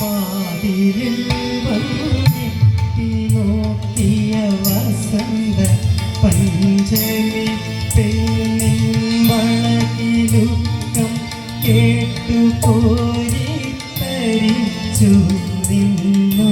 വാതിലിൽ വന്നെത്തി നോക്കിയ വസന്ത പഞ്ചമി പെണ്ണിൻ വളകിലുക്കം കേട്ടു പോയി തരിച്ചു നിന്നു.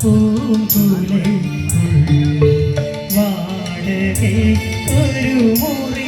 വാരിളം പൂങ്കുലൈ വാടകை ഒരു മുറി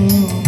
you